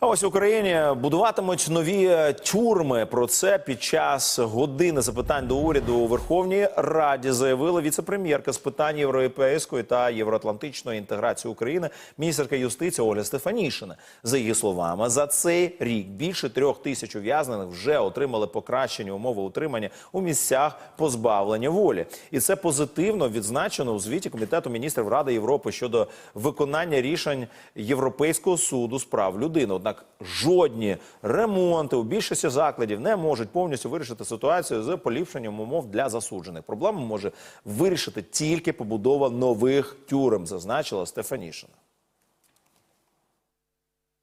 А ось в Україні будуватимуть нові тюрми. Про це під час години запитань до уряду у Верховній Раді заявила віце-прем'єрка з питань європейської та євроатлантичної інтеграції України, міністерка юстиції Оля Стефанішина. За її словами, за цей рік більше трьох тисяч ув'язнених вже отримали покращені умови утримання у місцях позбавлення волі, і це позитивно відзначено у звіті комітету міністрів Ради Європи щодо виконання рішень Європейського суду з прав людини. Однак жодні ремонти у більшості закладів не можуть повністю вирішити ситуацію з поліпшенням умов для засуджених. Проблему може вирішити тільки побудова нових тюрем, зазначила Стефанішина.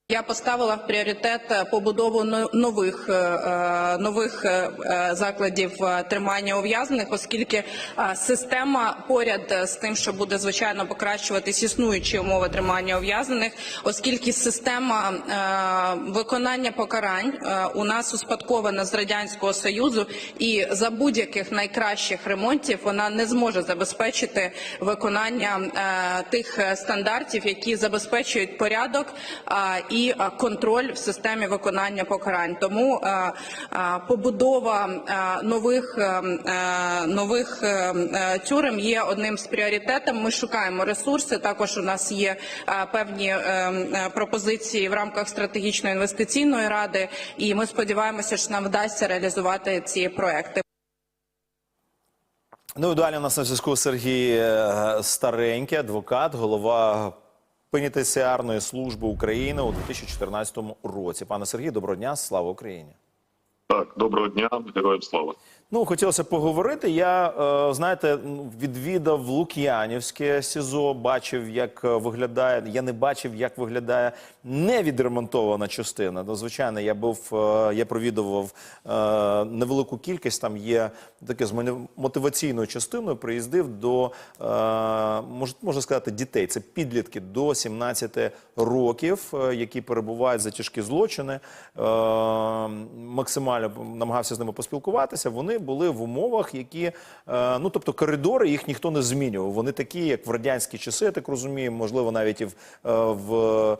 Я поставила в пріоритет е, побудову нових, е, е, нових закладів тримання ув'язнених, оскільки система поряд з тим, що буде звичайно покращуватись існуючі умови тримання ув'язнених, оскільки система виконання покарань у нас успадкована з радянського союзу, і за будь-яких найкращих ремонтів вона не зможе забезпечити виконання тих стандартів, які забезпечують порядок і е, контроль в системі виконання покарань. Тому е, е, побудова нових нових тюрем є одним з пріоритетів. Ми шукаємо ресурси. Також у нас є певні пропозиції в рамках стратегічної інвестиційної ради, і ми сподіваємося, що нам вдасться реалізувати ці проекти. Ну і далі у нас на зв'язку Сергій Старенький, адвокат, голова пенітенціарної служби України у 2014 році. Пане Сергій, доброго дня, слава Україні. Так, доброго дня, героям слава. Ну, хотілося поговорити. Я, е, знаєте, відвідав Лук'янівське СІЗО, бачив, як е, виглядає. Я не бачив, як виглядає невідремонтована частина. Ну, звичайно, я був, е, я провідував невелику кількість. Там є таке з мотиваційною частиною. Приїздив до мож, можна сказати, дітей. Це підлітки до 17 років, які перебувають за тяжкі злочини. Максимально намагався з ними поспілкуватися. Вони були в умовах, які е, ну тобто коридори їх ніхто не змінював. Вони такі, як в радянські часи, я так розумію, можливо, навіть і в, е, в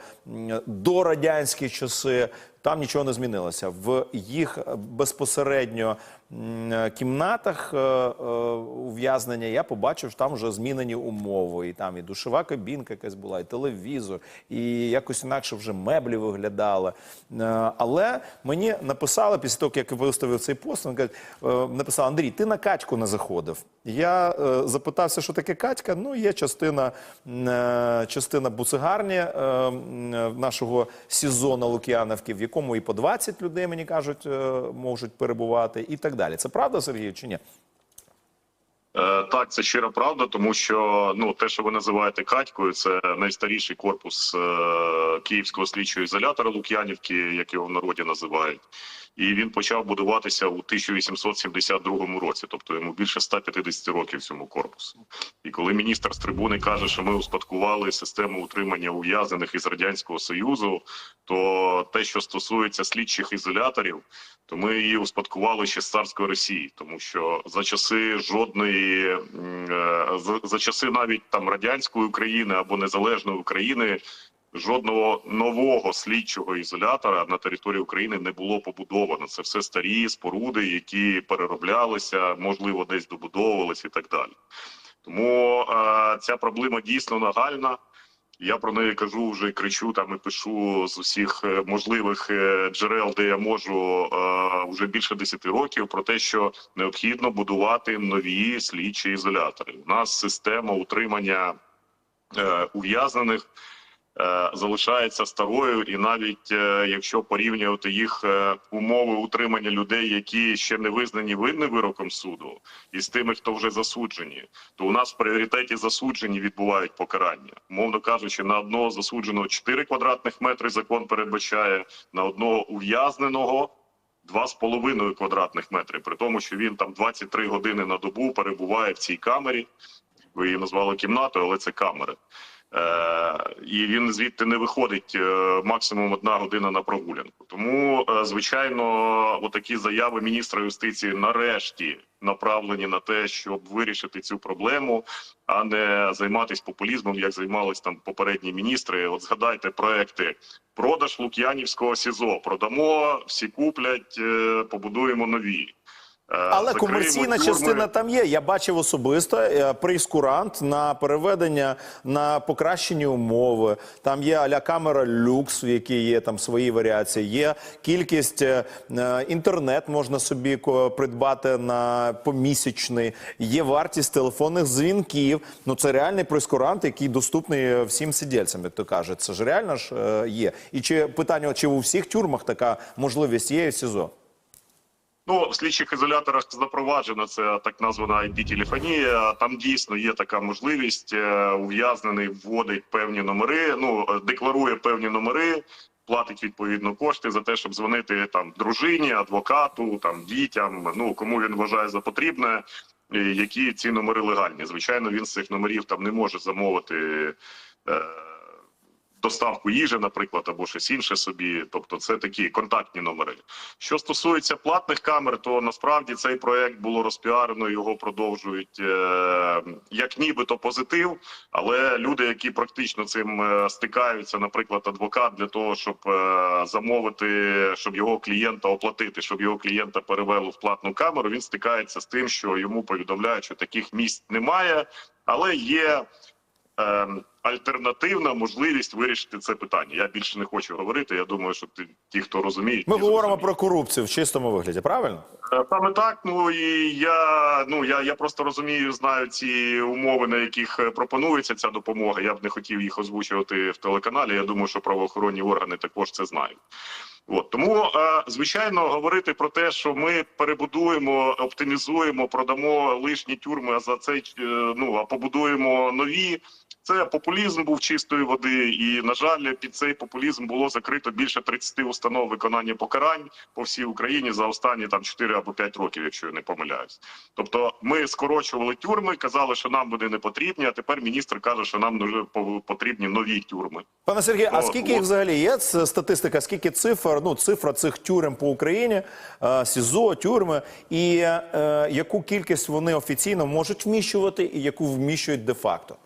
дорадянські часи. Там нічого не змінилося. В їх безпосередньо кімнатах е, е, ув'язнення я побачив, що там вже змінені умови. І там і душова кабінка якась була, і телевізор, і якось інакше вже меблі виглядали. Е, Але мені написали після того, як я виставив цей пост, кажуть, е, Андрій, ти на качку не заходив. Я е, запитався, що таке качка. Ну, є частина, е, частина буцегарні е, е, нашого сезону Лук'яновки, в якому і по 20 людей, мені кажуть, е, можуть перебувати, і так далі. Це правда, Сергій, чи ні? Так, це щира правда, тому що ну те, що ви називаєте катькою, це найстаріший корпус е, Київського слідчого ізолятора Лук'янівки, як його в народі називають. І він почав будуватися у 1872 році, тобто йому більше 150 років цьому корпусу. І коли міністр з трибуни каже, що ми успадкували систему утримання ув'язнених із радянського союзу, то те, що стосується слідчих ізоляторів, то ми її успадкували ще з царської Росії, тому що за часи жодної е, за, за часи навіть там радянської України або незалежної України. Жодного нового слідчого ізолятора на території України не було побудовано. Це все старі споруди, які перероблялися, можливо, десь добудовувалися і так далі. Тому е, ця проблема дійсно нагальна. Я про неї кажу вже кричу там і пишу з усіх е, можливих е, джерел, де я можу е, вже більше 10 років, про те, що необхідно будувати нові слідчі ізолятори. У нас система утримання ув'язнених залишається старою, і навіть е, якщо порівнювати їх е, умови утримання людей, які ще не визнані винним вироком суду, і з тими, хто вже засуджені, то у нас в пріоритеті засуджені відбувають покарання. Мовно кажучи, на одного засудженого 4 квадратних метри закон передбачає, на одного ув'язненого. Два з половиною квадратних метри, при тому, що він там 23 години на добу перебуває в цій камері. Ви її назвали кімнатою, але це камери. Е, і він звідти не виходить е, максимум одна година на прогулянку. Тому, е, звичайно, отакі заяви міністра юстиції нарешті направлені на те, щоб вирішити цю проблему, а не займатися популізмом, як займались там попередні міністри. От згадайте проекти продаж Лук'янівського СІЗО. Продамо, всі куплять, побудуємо нові. Е, Але закриємо комерційна тюрми. частина там є. Я бачив особисто е, прейскурант на переведення на покращені умови. Там є аля камера люкс, в якій є там свої варіації. Є кількість е, інтернет можна собі придбати на помісячний. Є вартість телефонних дзвінків. Ну це реальний прейскурант, який доступний всім сидільцям, як то кажуть. Це ж реально ж є. І чи питання, чи у всіх тюрмах така можливість є в СІЗО? Ну, в слідчих ізоляторах запроваджена це так названа IP-телефонія. Там дійсно є така можливість. е, Ув'язнений вводить певні номери, ну е, декларує певні номери, платить відповідно кошти за те, щоб дзвонити там дружині, адвокату, там дітям. Ну кому він вважає за потрібне, е, які ці номери легальні. Звичайно, він з цих номерів там не може замовити. Доставку їжі, наприклад, або щось інше собі. Тобто, це такі контактні номери. Що стосується платних камер, то насправді цей проект було розпіарено. Його продовжують е, як нібито позитив. Але люди, які практично цим е, стикаються, наприклад, адвокат для того, щоб е, замовити, щоб його клієнта оплатити, щоб його клієнта перевели в платну камеру, він стикається з тим, що йому повідомляють, що таких місць немає, але є е, альтернативна можливість вирішити це питання. Я більше не хочу говорити. Я думаю, що ти, ті, хто розуміють, Ми говоримо зрозуміють. про корупцію в чистому вигляді, правильно? Е, Саме так. Ну і я ну я, я просто розумію, знаю ці умови, на яких е, пропонується ця допомога. Я б не хотів їх озвучувати в телеканалі. Я думаю, що правоохоронні органи також це знають. От тому, е, звичайно, говорити про те, що ми перебудуємо, оптимізуємо, продамо лишні тюрми, а за це е, ну а побудуємо нові. Це популізм був чистої води, і на жаль, під цей популізм було закрито більше 30 установ виконання покарань по всій Україні за останні там 4 або 5 років, якщо я не помиляюсь. Тобто, ми скорочували тюрми, казали, що нам вони не потрібні. А тепер міністр каже, що нам дуже потрібні нові тюрми. Пане Сергію, а скільки їх взагалі є? Статистика, скільки цифр, ну цифра цих тюрем по Україні, е, СІЗО, тюрми, і е, яку кількість вони офіційно можуть вміщувати, і яку вміщують де-факто? Е,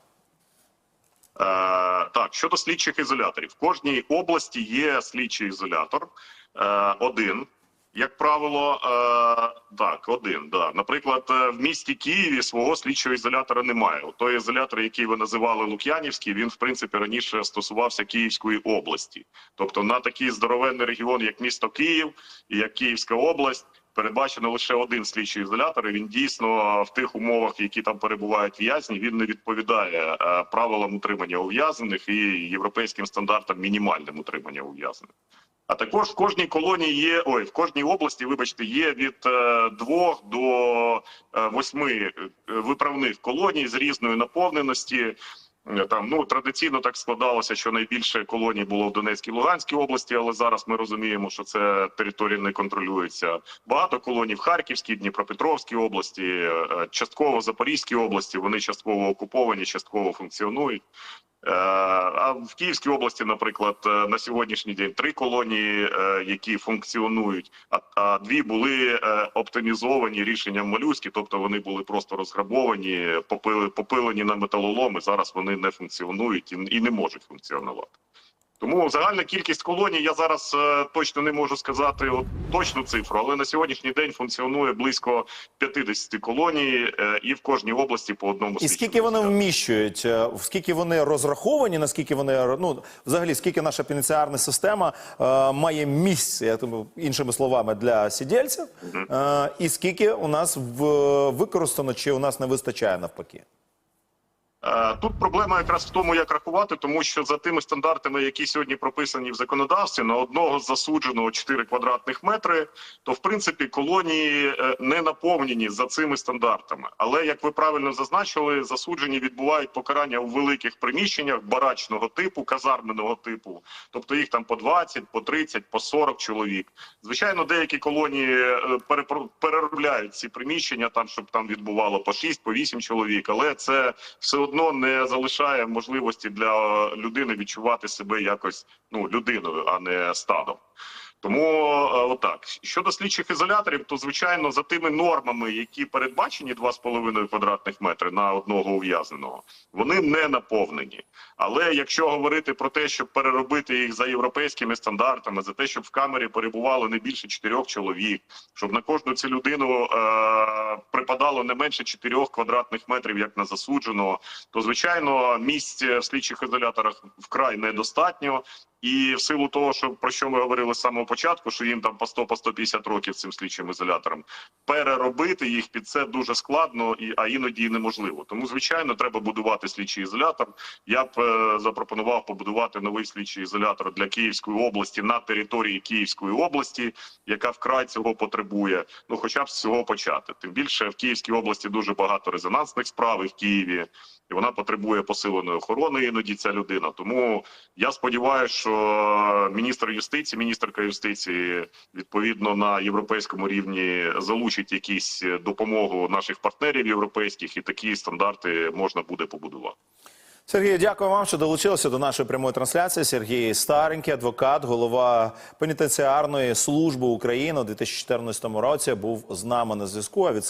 так, щодо слідчих ізоляторів, в кожній області є слідчий ізолятор е, один. Як правило, е, так, один. Да. Наприклад, е, в місті Києві свого слідчого ізолятора немає. От Той ізолятор, який ви називали Лук'янівський, він в принципі раніше стосувався Київської області. Тобто на такий здоровенний регіон, як місто Київ і як Київська область, передбачено лише один слідчий ізолятор. І він дійсно в тих умовах, які там перебувають в'язні, він не відповідає е, правилам утримання ув'язнених і європейським стандартам мінімальним утримання ув'язнених. А також в кожній колонії є ой, в кожній області, вибачте, є від е, двох до е, восьми е, виправних колоній з різною наповненості. Там ну традиційно так складалося, що найбільше колоній було в Донецькій Луганській області, але зараз ми розуміємо, що це територія не контролюється. Багато колоній в Харківській, Дніпропетровській області, е, частково Запорізькій області. Вони частково окуповані, частково функціонують. Е, А в Київській області, наприклад, е, на сьогоднішній день три колонії, е, які функціонують, а, дві були оптимізовані рішенням малюськи, тобто вони були просто розграбовані, попили, попилені на металоломи. Зараз вони не функціонують і не можуть функціонувати. Тому загальна кількість колоній я зараз е, точно не можу сказати от, точну цифру, але на сьогоднішній день функціонує близько 50 колоній, е, і в кожній області по одному І скільки вони вміщують? е, Скільки вони розраховані? Наскільки вони ну взагалі скільки наша пенітенціарна система е, має місць, я думаю, іншими словами, для сидільців? Е, і скільки у нас в використано, чи у нас не вистачає навпаки? Е, Тут проблема якраз в тому, як рахувати, тому що за тими стандартами, які сьогодні прописані в законодавстві, на одного засудженого 4 квадратних метри, то в принципі колонії е, не наповнені за цими стандартами. Але як ви правильно зазначили, засуджені відбувають покарання у великих приміщеннях барачного типу, казарменого типу, тобто їх там по 20, по 30, по 40 чоловік. Звичайно, деякі колонії е, переробляють ці приміщення, там щоб там відбувало по 6, по 8 чоловік, але це все одно одно не залишає можливості для людини відчувати себе якось ну людиною, а не стадом. Тому е, отак щодо слідчих ізоляторів, то звичайно за тими нормами, які передбачені 2,5 квадратних метри на одного ув'язненого, вони не наповнені. Але якщо говорити про те, щоб переробити їх за європейськими стандартами, за те, щоб в камері перебувало не більше чотирьох чоловік, щоб на кожну цю людину е- припадало не менше 4 квадратних метрів, як на засудженого, то звичайно місць в слідчих ізоляторах вкрай недостатньо. І в силу того, що про що ми говорили з самого початку, що їм там по 100 по 150 років цим слідчим ізоляторам, переробити їх під це дуже складно і а іноді і неможливо. Тому звичайно треба будувати слідчий ізолятор. Я б е, запропонував побудувати новий слідчий ізолятор для Київської області на території Київської області, яка вкрай цього потребує. Ну, хоча б з цього почати. Тим більше в Київській області дуже багато резонансних справ і в Києві, і вона потребує посиленої охорони. Іноді ця людина. Тому я сподіваюся, що міністр юстиції, міністерка юстиції відповідно на європейському рівні залучить якісь допомогу наших партнерів європейських, і такі стандарти можна буде побудувати. Сергій, дякую вам, що долучилися до нашої прямої трансляції. Сергій Старенький, адвокат, голова пенітенціарної служби України у 2014 році, був з нами на зв'язку. А від